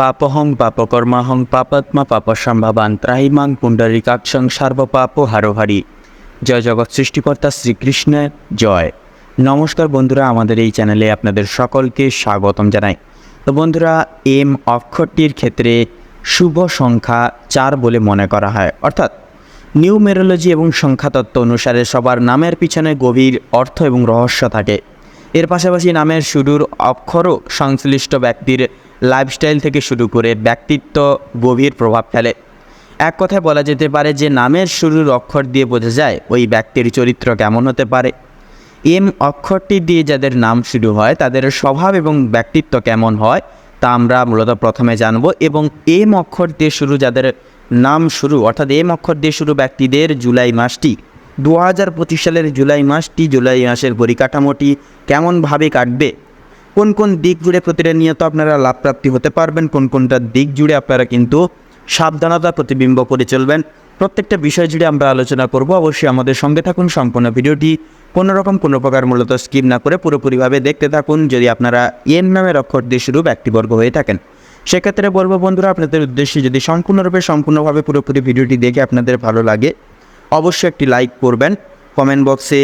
পাপহং পাপকর্মাহং পাপাত্মা পাপসম্ভাবান ত্রাহিমাং পুণ্ডরিকাক্ষং সর্বপাপ হারোহারি। জয় জগৎ সৃষ্টিকর্তা শ্রীকৃষ্ণের জয়। নমস্কার বন্ধুরা, আমাদের এই চ্যানেলে আপনাদের সকলকে স্বাগতম জানাই। তো বন্ধুরা, এম অক্ষরটির ক্ষেত্রে শুভ সংখ্যা চার বলে মনে করা হয়। অর্থাৎ নিউমেরোলজি এবং সংখ্যাতত্ত্ব অনুসারে সবার নামের পিছনে গভীর অর্থ এবং রহস্য থাকে। এর পাশাপাশি নামের শুরুর অক্ষরও সংশ্লিষ্ট ব্যক্তির লাইফস্টাইল থেকে শুরু করে ব্যক্তিত্ব গভীর প্রভাব ফেলে। এক কথায় বলা যেতে পারে যে নামের শুরুর অক্ষর দিয়ে বোঝা যায় ওই ব্যক্তির চরিত্র কেমন হতে পারে। এম অক্ষরটি দিয়ে যাদের নাম শুরু হয়, তাদের স্বভাব এবং ব্যক্তিত্ব কেমন হয়, তা আমরা মূলত প্রথমে জানব এবং এম অক্ষর দিয়ে শুরু যাদের নাম শুরু, অর্থাৎ এম অক্ষর দিয়ে শুরু ব্যক্তিদের জুলাই মাসটি। দু হাজার পঁচিশ সালের জুলাই মাসটি জুলাই মাসের পরিকাঠামোটি কেমনভাবে কাটবে? কোন কোন দিক জুড়ে প্রতিটা প্রতিনিয়ত আপনারা লাভপ্রাপ্তি হতে পারবেন, কোন কোনটা দিক জুড়ে আপনারা কিন্তু সাবধানতা, প্রতিবিম্ব করে চলবেন। প্রত্যেকটা বিষয় জুড়ে আমরা আলোচনা করব। অবশ্যই আমাদের সঙ্গে থাকুন। সম্পূর্ণ ভিডিওটি কোনো রকম, কোনো প্রকার মূলত স্কিপ না করে পুরোপুরিভাবে দেখতে থাকুন। যদি আপনারা এম নামের অক্ষর দিয়ে শুরু ব্যক্তিবর্গ হয়ে থাকেন, সেক্ষেত্রে বলব বন্ধুরা, আপনাদের উদ্দেশ্যে যদি সম্পূর্ণরূপে, সম্পূর্ণভাবে পুরোপুরি ভিডিওটি দেখে আপনাদের ভালো লাগে, অবশ্যই একটি লাইক করবেন। কমেন্ট বক্সে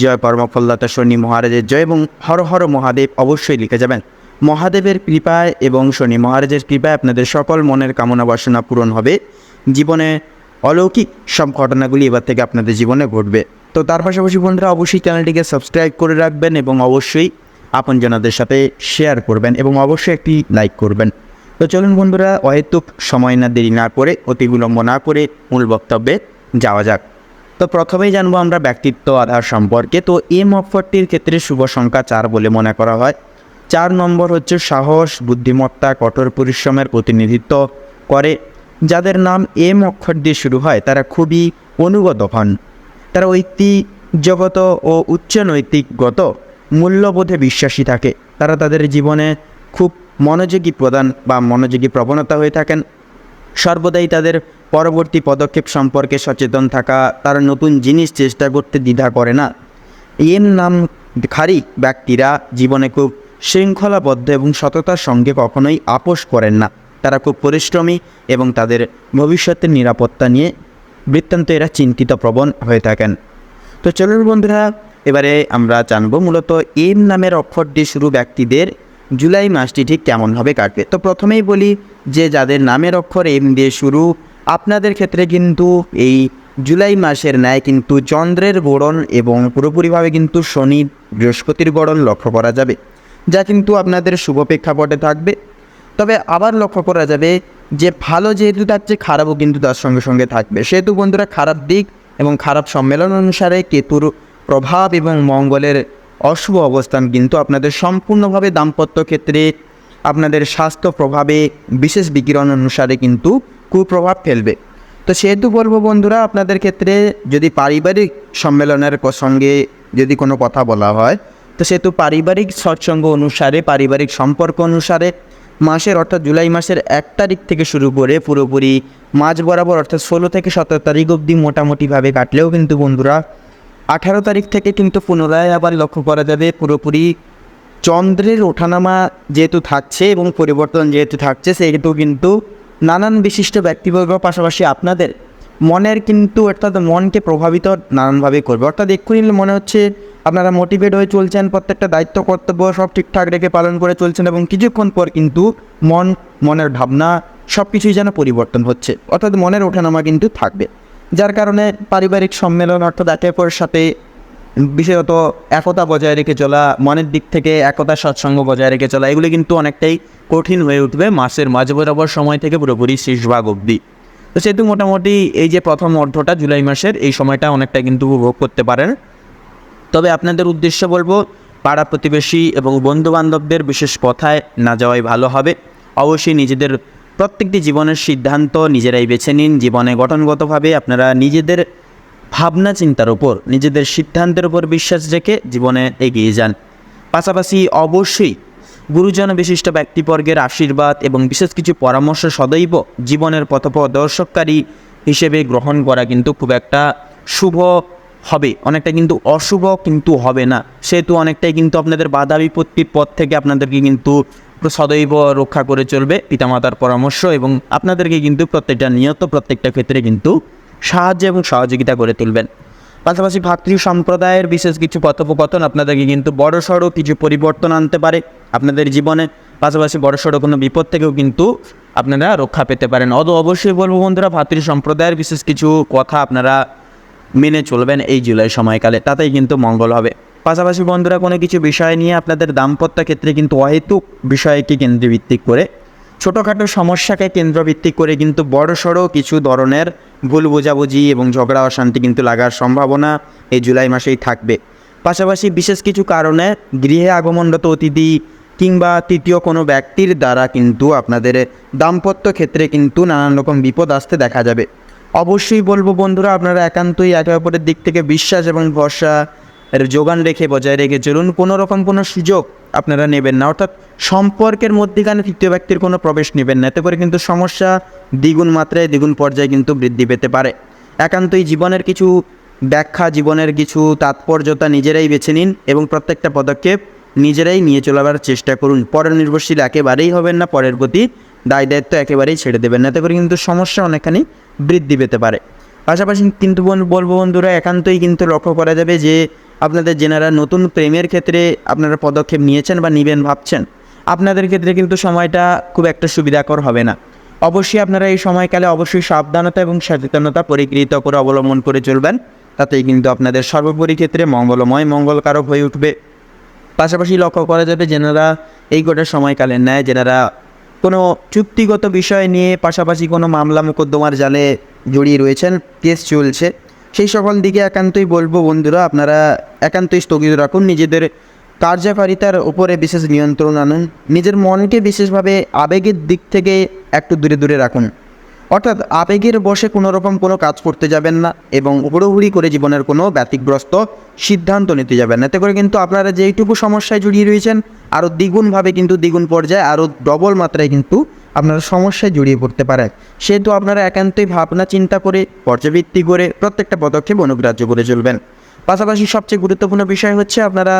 জয় কর্মফলদাতা শনি মহারাজের জয় এবং হর হর মহাদেব অবশ্যই লিখে যাবেন। মহাদেবের কৃপায় এবং শনি মহারাজের কৃপায় আপনাদের সকল মনের কামনা বাসনা পূরণ হবে। জীবনে অলৌকিক সব ঘটনাগুলি এবার থেকে আপনাদের জীবনে ঘটবে। তো তার পাশাপাশি বন্ধুরা অবশ্যই চ্যানেলটিকে সাবস্ক্রাইব করে রাখবেন এবং অবশ্যই আপনজনদের সাথে শেয়ার করবেন এবং অবশ্যই একটি লাইক করবেন। তো চলুন বন্ধুরা, অহেতুক সময় না দেরি না করে, অতি বিলম্ব না করে মূল বক্তব্যে যাওয়া যাক। তো প্রথমেই জানব আমরা ব্যক্তিত্ব আধার সম্পর্কে। তো এম অক্ষরটির ক্ষেত্রে শুভ সংখ্যা চার বলে মনে করা হয়। চার নম্বর হচ্ছে সাহস, বুদ্ধিমত্তা, কঠোর পরিশ্রমের প্রতিনিধিত্ব করে। যাদের নাম এম অক্ষর দিয়ে শুরু হয়, তারা খুবই অনুগত হন। তারা ঐতিহ্যগত ও উচ্চ নৈতিকগত মূল্যবোধে বিশ্বাসী থাকে। তারা তাদের জীবনে খুব মনোযোগী প্রদান বা মনোযোগী প্রবণতা হয়ে থাকেন। সর্বদাই তাদের পরবর্তী পদক্ষেপ সম্পর্কে সচেতন থাকা তারা নতুন জিনিস চেষ্টা করতে দ্বিধা করে না। এম নাম খারি ব্যক্তিরা জীবনে খুব শৃঙ্খলাবদ্ধ এবং সততার সঙ্গে কখনোই আপোষ করেন না। তারা খুব পরিশ্রমী এবং তাদের ভবিষ্যতের নিরাপত্তা নিয়ে বৃত্তান্ত এরা চিন্তিত প্রবণ হয়ে থাকেন। তো চলুন বন্ধুরা, এবারে আমরা জানব মূলত এম নামের অক্ষর দিয়ে শুরু ব্যক্তিদের জুলাই মাসটি ঠিক কেমনভাবে কাটবে তো প্রথমেই বলি যে যাদের নামের অক্ষর এম দিয়ে শুরু আপনাদের ক্ষেত্রে কিন্তু এই জুলাই মাসের ন্যায় কিন্তু চন্দ্রের গড়ন এবং পুরোপুরিভাবে কিন্তু শনি বৃহস্পতির গড়ন লক্ষ্য করা যাবে, যা কিন্তু আপনাদের শুভ প্রেক্ষাপটে থাকবে। তবে আবার লক্ষ্য করা যাবে যে ভালো যেহেতু থাকছে, খারাপও কিন্তু তার সঙ্গে সঙ্গে থাকবে। সেহেতু বন্ধুরা, খারাপ দিক এবং খারাপ সম্মেলন অনুসারে কেতুর প্রভাব এবং মঙ্গলের অশুভ অবস্থান কিন্তু আপনাদের সম্পূর্ণভাবে দাম্পত্য ক্ষেত্রে আপনাদের স্বাস্থ্য প্রভাবে বিশেষ বিকিরণ অনুসারে কিন্তু কুপ্রভাব ফেলবে। তো সেহেতু বলব বন্ধুরা, আপনাদের ক্ষেত্রে যদি পারিবারিক সম্মেলনের ক- সঙ্গে যদি কোনো কথা বলা হয়, তো সেহেতু পারিবারিক সৎসঙ্গ অনুসারে, পারিবারিক সম্পর্ক অনুসারে মাসের অর্থাৎ জুলাই মাসের এক তারিখ থেকে শুরু করে পুরোপুরি মাঝ বরাবর অর্থাৎ ষোলো থেকে সতেরো তারিখ অবধি মোটামুটিভাবে কাটলেও কিন্তু বন্ধুরা, আঠারো তারিখ থেকে কিন্তু পুনরায় আবার লক্ষ্য করা যাবে পুরোপুরি চন্দ্রের ওঠানামা যেহেতু থাকছে এবং পরিবর্তন যেহেতু থাকছে, সেহেতু কিন্তু নানান বিশিষ্ট ব্যক্তিবর্গ পাশাপাশি আপনাদের মনের কিন্তু অর্থাৎ মনকে প্রভাবিত নানানভাবে করবে। অর্থাৎ এক্ষুনি মনে হচ্ছে আপনারা মোটিভেট হয়ে চলছেন, প্রত্যেকটা দায়িত্ব, কর্তব্য সব ঠিকঠাক রেখে পালন করে চলছেন এবং কিছুক্ষণ পর কিন্তু মন, মনের ভাবনা সব কিছুই যেন পরিবর্তন হচ্ছে। অর্থাৎ মনের ওঠানামা কিন্তু থাকবে। যার কারণে পারিবারিক সম্মেলন অর্থাৎ একে অপরের সাথে বিশেষত একতা বজায় রেখে চলা, মনের দিক থেকে একতা সৎসঙ্গ বজায় রেখে চলা, এগুলি কিন্তু অনেকটাই কঠিন হয়ে উঠবে মাসের মাঝ বরাবর সময় থেকে পুরোপুরি শেষভাগ অবধি। তো সেহেতু মোটামুটি এই যে প্রথম অর্ধটা জুলাই মাসের, এই সময়টা অনেকটা কিন্তু উপভোগ করতে পারেন। তবে আপনাদের উদ্দেশ্য বলব, পাড়া প্রতিবেশী এবং বন্ধু বান্ধবদের বিশেষ কথায় না যাওয়াই ভালো হবে। অবশ্যই নিজেদের প্রত্যেকটি জীবনের সিদ্ধান্ত নিজেরাই বেছে নিন। জীবনে গঠনগতভাবে আপনারা নিজেদের ভাবনা চিন্তার উপর, নিজেদের সিদ্ধান্তের উপর বিশ্বাস রেখে জীবনে এগিয়ে যান। পাশাপাশি অবশ্যই গুরুজন বিশিষ্ট ব্যক্তিবর্গের আশীর্বাদ এবং বিশেষ কিছু পরামর্শ সদৈব জীবনের পথপ্রদর্শককারী হিসেবে গ্রহণ করা কিন্তু খুব একটা শুভ হবে। অনেকটা কিন্তু অশুভ কিন্তু হবে না। সেহেতু অনেকটাই কিন্তু আপনাদের বাধা বিপত্তির পথ থেকে আপনাদেরকে কিন্তু সদৈব রক্ষা করে চলবে পিতামাতার পরামর্শ এবং আপনাদেরকে কিন্তু প্রত্যেকটা নিয়ত প্রত্যেকটা ক্ষেত্রে কিন্তু সাহায্য এবং সহযোগিতা করে তুলবেন। পাশাপাশি ভাতৃ সম্প্রদায়ের বিশেষ কিছু কথোপকথন আপনাদেরকে কিন্তু বড় সড়ো কিছু পরিবর্তন আনতে পারে আপনাদের জীবনে। পাশাপাশি বড় সড়ো কোনো বিপদ থেকেও কিন্তু আপনারা রক্ষা পেতে পারেন। অদ অবশ্যই বলব বন্ধুরা, ভাতৃ সম্প্রদায়ের বিশেষ কিছু কথা আপনারা মেনে চলবেন এই জুলাই সময়কালে, তাতেই কিন্তু মঙ্গল হবে। পাশাপাশি বন্ধুরা, কোনো কিছু বিষয় নিয়ে আপনাদের দাম্পত্য ক্ষেত্রে কিন্তু অহেতুক বিষয়কে কেন্দ্রভিত্তিক করে ছোটোখাটো সমস্যাকে কেন্দ্রভিত্তিক করে কিন্তু বড় সড়ো কিছু ধরনের ভুল বোঝাবুঝি এবং ঝগড়া, অশান্তি কিন্তু লাগার সম্ভাবনা এই জুলাই মাসেই থাকবে। পাশাপাশি বিশেষ কিছু কারণে গৃহে আগমনরত অতিথি কিংবা তৃতীয় কোনো ব্যক্তির দ্বারা কিন্তু আপনাদের দাম্পত্য ক্ষেত্রে কিন্তু নানান রকম বিপদ আসতে দেখা যাবে। অবশ্যই বলব বন্ধুরা, আপনারা একান্তই একে অপরের দিক থেকে বিশ্বাস এবং ভরসা যোগান রেখে বজায় রেখে চলুন। কোনো রকম কোনো সুযোগ আপনারা নেবেন না। অর্থাৎ সম্পর্কের মধ্যেখানে তৃতীয় ব্যক্তির কোনো প্রবেশ নেবেন না। এতে করে কিন্তু সমস্যা দ্বিগুণ মাত্রায়, দ্বিগুণ পর্যায়ে কিন্তু বৃদ্ধি পেতে পারে। একান্তই জীবনের কিছু ব্যাখ্যা, জীবনের কিছু তাৎপর্যতা নিজেরাই বেছে নিন এবং প্রত্যেকটা পদক্ষেপ নিজেরাই নিয়ে চলাবার চেষ্টা করুন। পরের নির্ভরশীল একেবারেই হবেন না, পরের প্রতি দায় দায়িত্ব একেবারেই ছেড়ে দেবেন না। এতে করে কিন্তু সমস্যা অনেকখানি বৃদ্ধি পেতে পারে। পাশাপাশি কিন্তু বলব বন্ধুরা, একান্তই কিন্তু লক্ষ্য করা যাবে যে আপনাদের যেনারা নতুন প্রেমের ক্ষেত্রে আপনারা পদক্ষেপ নিয়েছেন বা নেবেন ভাবছেন, আপনাদের ক্ষেত্রে কিন্তু সময়টা খুব একটা সুবিধাকর হবে না। অবশ্যই আপনারা এই সময়কালে অবশ্যই সাবধানতা এবং সচেতনতা পরিকৃত করে অবলম্বন করে চলবেন। তাতেই কিন্তু আপনাদের সর্বোপরি ক্ষেত্রে মঙ্গলময়, মঙ্গলকারক হয়ে উঠবে। পাশাপাশি লক্ষ্য করা যাবে যেনারা এই গোটা সময়কালে নেয়, যেনারা কোনো চুক্তিগত বিষয় নিয়ে পাশাপাশি কোনো মামলা মোকদ্দমার জালে জড়িয়ে রয়েছেন, কেস চলছে। সেই সকল দিকে একান্তই বলব বন্ধুরা, আপনারা একান্তই স্থগিত রাখুন, নিজেদের কার্যকারিতার উপরে বিশেষ নিয়ন্ত্রণ আনুন, নিজের মনকে বিশেষভাবে আবেগের দিক থেকে একটু দূরে দূরে রাখুন। অর্থাৎ আবেগের বসে কোনো রকম কোনো কাজ করতে যাবেন না এবং হুড়োহুড়ি করে জীবনের কোনো ব্যতিগ্রস্ত সিদ্ধান্ত নিতে যাবেন না। এতে করে কিন্তু আপনারা যেইটুকু সমস্যায় জড়িয়ে রয়েছেন, আরও দ্বিগুণভাবে কিন্তু দ্বিগুণ পর্যায়ে, আরও ডবল মাত্রায় কিন্তু আপনারা সমস্যায় জড়িয়ে পড়তে পারেন সেহেতু আপনারা একান্তই ভাবনা, চিন্তা করে, পর্যবৃত্তি করে প্রত্যেকটা পদক্ষেপ অনুগ্রাহ্য করে চলবেন। পাশাপাশি সবচেয়ে গুরুত্বপূর্ণ বিষয় হচ্ছে আপনারা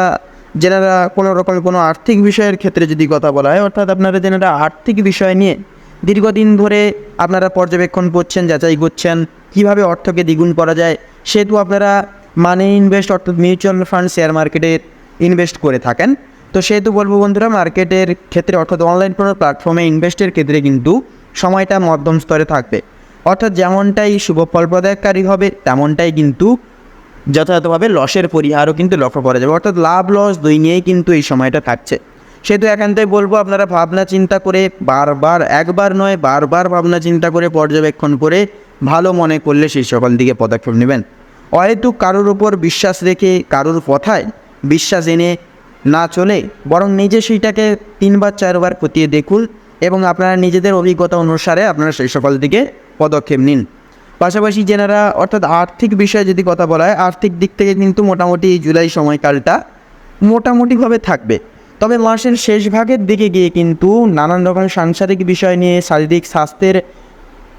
যেনারা কোনো রকম কোনো আর্থিক বিষয়ের ক্ষেত্রে যদি কথা বলা হয়, অর্থাৎ আপনারা যেনারা আর্থিক বিষয় নিয়ে দীর্ঘদিন ধরে আপনারা পর্যবেক্ষণ করছেন, যাচাই করছেন, কীভাবে অর্থকে দ্বিগুণ করা যায়, সেহেতু আপনারা মানি ইনভেস্ট অর্থাৎ মিউচুয়াল ফান্ড শেয়ার মার্কেটে ইনভেস্ট করে থাকেন। তো সেহেতু বলব বন্ধুরা, মার্কেটের ক্ষেত্রে অর্থাৎ অনলাইন কোনো প্ল্যাটফর্মে ইনভেস্টের ক্ষেত্রে কিন্তু সময়টা মধ্যম স্তরে থাকবে। অর্থাৎ যেমনটাই শুভ ফলপ্রদায়কারী হবে, তেমনটাই কিন্তু যথাযথভাবে লসের পরিহারও কিন্তু লক্ষ্য করা যাবে। অর্থাৎ লাভ লস দুই নিয়েই কিন্তু এই সময়টা থাকছে। সেহেতু একান্তই বলব, আপনারা ভাবনা চিন্তা করে বারবার, একবার নয়, বারবার ভাবনা চিন্তা করে পর্যবেক্ষণ করে ভালো মনে করলে সেই সকল দিকে পদক্ষেপ নেবেন। অহেতুক কারোর উপর বিশ্বাস রেখে, কারোর কথায় বিশ্বাস এনে না চলে, বরং নিজে সেইটাকে তিনবার, চারবার খতিয়ে দেখুন এবং আপনারা নিজেদের অভিজ্ঞতা অনুসারে আপনারা সেই সকল দিকে পদক্ষেপ নিন। পাশাপাশি যেনারা, অর্থাৎ আর্থিক বিষয়ে যদি কথা বলা হয়, আর্থিক দিক থেকে কিন্তু মোটামুটি জুলাই সময়কালটা মোটামুটিভাবে থাকবে। তবে মাসের শেষ ভাগের দিকে গিয়ে কিন্তু নানান রকম সাংসারিক বিষয় নিয়ে, শারীরিক স্বাস্থ্যের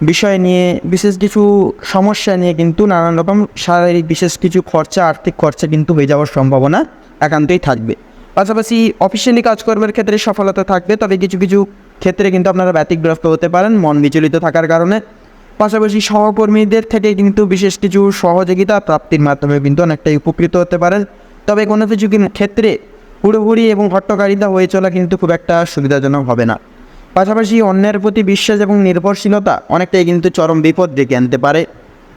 বিষয় নিয়ে, বিশেষ কিছু সমস্যা নিয়ে কিন্তু নানান রকম শারীরিক, বিশেষ কিছু খরচা, আর্থিক খরচা কিন্তু হয়ে যাওয়ার সম্ভাবনা একান্তই থাকবে। পাশাপাশি অফিসিয়ালি কাজকর্মের ক্ষেত্রে সফলতা থাকবে, তবে কিছু কিছু ক্ষেত্রে কিন্তু আপনারা ব্যতিগ্রস্ত হতে পারেন, মন বিচলিত থাকার কারণে। পাশাপাশি সহকর্মীদের থেকে কিন্তু বিশেষ কিছু সহযোগিতা প্রাপ্তির মাধ্যমে কিন্তু অনেকটাই উপকৃত হতে পারেন। তবে কোনো কিছু ক্ষেত্রে হুড়োহুড়ি এবং হট্টকারিতা হয়ে চলা কিন্তু খুব একটা সুবিধাজনক হবে না। পাশাপাশি অন্যের প্রতি বিশ্বাস এবং নির্ভরশীলতা অনেকটাই কিন্তু চরম বিপদ ডেকে আনতে পারে।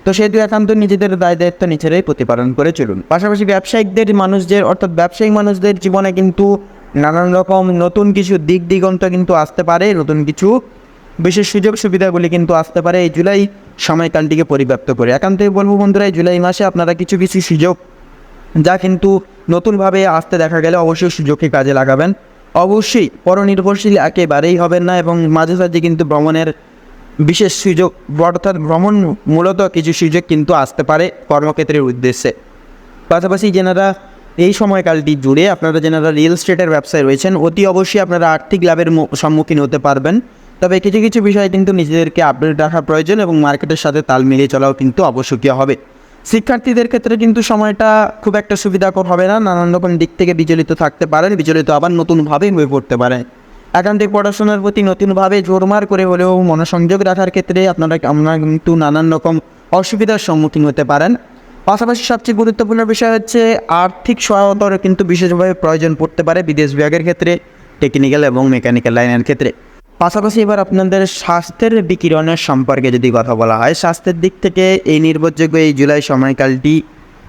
তো সেহেতু একান্ত নিজেদের দায় দায়িত্ব নিজেরাই প্রতিপালন করে চলুন। পাশাপাশি ব্যবসায়িকদের মানুষদের, অর্থাৎ ব্যবসায়িক মানুষদের জীবনে কিন্তু নানান রকম নতুন কিছু দিক দিগন্ত কিন্তু আসতে পারে, নতুন কিছু বিশেষ সুযোগ সুবিধাগুলি কিন্তু আসতে পারে এই জুলাই সময়কালটিকে পরিব্যাপ্ত করে। একান্তই বলব বন্ধুরা, এই জুলাই মাসে আপনারা কিছু কিছু সুযোগ যা কিন্তু নতুনভাবে আসতে দেখা গেলে অবশ্যই সুযোগকে কাজে লাগাবেন। অবশ্যই পরনির্ভরশীল একেবারেই হবেন না এবং মাঝে সাঝে কিন্তু ভ্রমণের বিশেষ সুযোগ অর্থাৎ ভ্রমণ মূলত কিছু সুযোগ কিন্তু আসতে পারে কর্মক্ষেত্রের উদ্দেশ্যে। পাশাপাশি যেনারা এই সময়কালটি জুড়ে আপনারা যেনারা রিয়েল স্টেটের ব্যবসায় রয়েছেন, অতি অবশ্যই আপনারা আর্থিক লাভের সম্মুখীন হতে পারবেন। তবে কিছু কিছু বিষয়ে কিন্তু নিজেদেরকে আপডেট রাখা প্রয়োজন এবং মার্কেটের সাথে তাল মিলিয়ে চলাও কিন্তু আবশ্যকীয় হবে। শিক্ষার্থীদের ক্ষেত্রে কিন্তু সময়টা খুব একটা সুবিধাকর হবে না, নানান রকম দিক থেকে বিচলিত থাকতে পারেন, বিচলিত আবার নতুনভাবে হয়ে পড়তে পারে। একান্তিক পড়াশোনার প্রতি নতুনভাবে জোরমার করে হলেও মনোসংযোগ রাখার ক্ষেত্রে আপনারা আপনারা কিন্তু নানান রকম অসুবিধার সম্মুখীন হতে পারেন। পাশাপাশি সবচেয়ে গুরুত্বপূর্ণ বিষয় হচ্ছে আর্থিক সহায়তার কিন্তু বিশেষভাবে প্রয়োজন পড়তে পারে বিদেশ বিভাগের ক্ষেত্রে টেকনিক্যাল এবং মেকানিক্যাল লাইনের ক্ষেত্রে। পাশাপাশি এবার আপনাদের স্বাস্থ্যের বিকিরণের সম্পর্কে যদি কথা বলা হয়, স্বাস্থ্যের দিক থেকে এই নির্ভরযোগ্য এই জুলাই সময়কালটি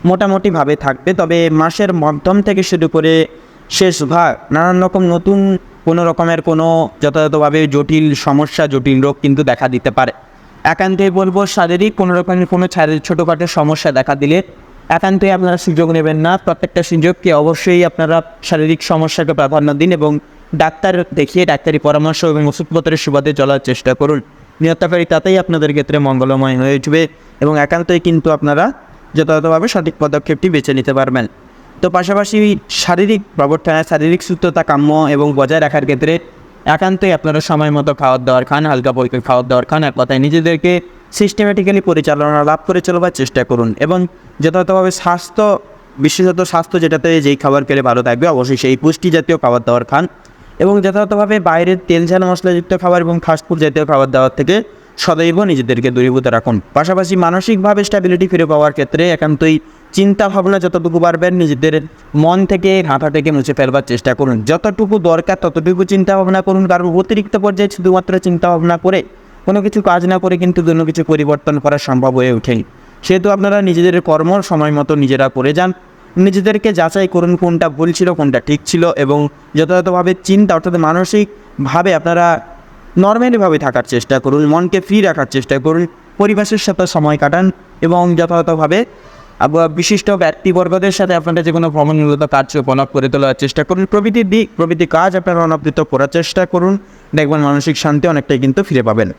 মোটামুটিভাবে থাকবে। তবে মাসের মধ্যম থেকে শুরু করে শেষ ভাগ নানান রকম নতুন কোনো রকমের কোনো যথাযথভাবে জটিল সমস্যা, জটিল রোগ কিন্তু দেখা দিতে পারে। একান্তই বলব, শারীরিক কোনো রকমের কোনো ছোটোখাটো সমস্যা দেখা দিলে একান্তই আপনারা সুযোগ নেবেন না। প্রত্যেকটা সুযোগকে অবশ্যই আপনারা শারীরিক সমস্যাকে প্রাধান্য দিন এবং ডাক্তার দেখিয়ে ডাক্তারি পরামর্শ এবং ওষুধপত্রের সুবাদে চলার চেষ্টা করুন। নিয়তাকারী তাতেই আপনাদের ক্ষেত্রে মঙ্গলময় হয়ে উঠবে এবং একান্তই কিন্তু আপনারা যথাযথভাবে সঠিক পদক্ষেপটি বেছে নিতে পারবেন। তো পাশাপাশি শারীরিক প্রবর্তনে শারীরিক সুস্থতা কাম্য এবং বজায় রাখার ক্ষেত্রে একান্তই আপনারা সময় মতো খাওয়ার দাওয়ার খান, হালকা পরিমাণ খাওয়ার দাওয়ার খান এক কথায় নিজেদেরকে সিস্টেমেটিক্যালি পরিচালনা লাভ করে চলবার চেষ্টা করুন এবং যথাযথভাবে স্বাস্থ্য, বিশেষত স্বাস্থ্য যেটাতে যেই খাবার খেলে ভালো থাকবে, অবশ্যই সেই পুষ্টি জাতীয় খাবার দাবার খান এবং যথাযথভাবে বাইরের তেল ঝাল মশলাযুক্ত খাবার এবং ফাস্টফুড জাতীয় খাবার দাবার থেকে সদৈব নিজেদেরকে দূরীভূত রাখুন। পাশাপাশি মানসিকভাবে স্ট্যাবিলিটি ফিরে পাওয়ার ক্ষেত্রে একান্তই চিন্তা ভাবনা যতটুকু পারবেন, নিজেদের মন থেকে, হাঁটা থেকে মুছে ফেলবার চেষ্টা করুন। যতটুকু দরকার, ততটুকু চিন্তা ভাবনা করুন। কারণ অতিরিক্ত পর্যায়ে শুধুমাত্র চিন্তা ভাবনা করে কোনো কিছু কাজ না করে কিন্তু কোনো কিছু পরিবর্তন করা সম্ভব হয়ে ওঠেনি সেহেতু আপনারা নিজেদের কর্ম সময় মতো নিজেরা করে যান। নিজেদেরকে যাচাই করুন, কোনটা ভুল ছিল, কোনটা ঠিক ছিল এবং যথাযথভাবে চিন্তা অর্থাৎ মানসিকভাবে আপনারা নর্মালিভাবে থাকার চেষ্টা করুন, মনকে ফ্রি রাখার চেষ্টা করুন, পরিবেশের সাথে সময় কাটান এবং যথাযথভাবে বিশিষ্ট ব্যক্তিবর্গদের সাথে আপনারা যে কোনো ভ্রমণমূলত কার্য উপলব্ধ করে তোলার চেষ্টা করুন। প্রভৃতি দিক, প্রভৃতি কাজ আপনারা অনাবৃত করার চেষ্টা করুন। দেখবেন মানসিক শান্তি অনেকটাই কিন্তু ফিরে পাবেন।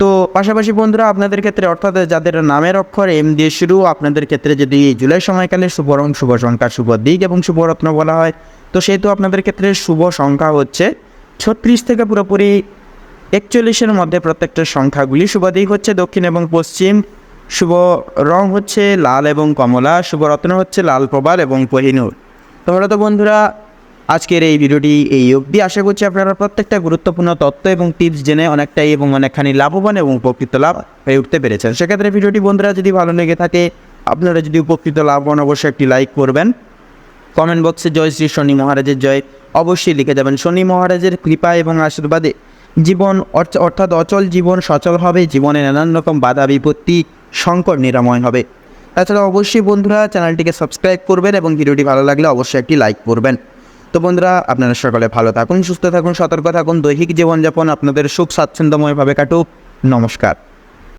তো পাশাপাশি বন্ধুরা, আপনাদের ক্ষেত্রে অর্থাৎ যাদের নামের অক্ষর এম দিয়ে শুরু, আপনাদের ক্ষেত্রে যদি জুলাই সময়কালে শুভ রং শুভ সংখ্যা, শুভ দিক এবং শুভরত্ন বলা হয়, তো সেহেতু আপনাদের ক্ষেত্রে শুভ সংখ্যা হচ্ছে ছত্রিশ থেকে পুরোপুরি একচল্লিশের মধ্যে প্রত্যেকটা সংখ্যাগুলি শুভ দিক হচ্ছে দক্ষিণ এবং পশ্চিম। শুভ রং হচ্ছে লাল এবং কমলা, শুভ রত্ন হচ্ছে লাল প্রবাল এবং কোহিনুর তোমরা তো বন্ধুরা, আজকের এই ভিডিওটি এই অবধি। আশা করছি আপনারা প্রত্যেকটা গুরুত্বপূর্ণ তথ্য এবং টিপস জেনে অনেকটাই এবং অনেকখানি লাভবান এবং উপকৃত লাভ হয়ে উঠতে পেরেছেন। সেক্ষেত্রে ভিডিওটি বন্ধুরা যদি ভালো লেগে থাকে, আপনারা যদি উপকৃত লাভ হন, অবশ্যই একটি লাইক করবেন। কমেন্ট বক্সে জয় শ্রী শনি মহারাজের জয় অবশ্যই লিখে যাবেন। শনি মহারাজের কৃপা এবং আশীর্বাদে জীবন অর্থাৎ অচল জীবন সচল হবে। জীবনে নানান রকম বাধা বিপত্তি সংকট নিরাময় হবে। তাছাড়া অবশ্যই বন্ধুরা চ্যানেলটিকে সাবস্ক্রাইব করবেন এবং ভিডিওটি ভালো লাগলে অবশ্যই একটি লাইক করবেন। তো বন্ধুরা, আপনারা সকলে ভালো থাকুন, সুস্থ থাকুন, সতর্ক থাকুন, দৈহিক জীবনযাপন আপনাদের সুখ স্বাচ্ছন্দ্যময়ভাবে কাটুক। নমস্কার।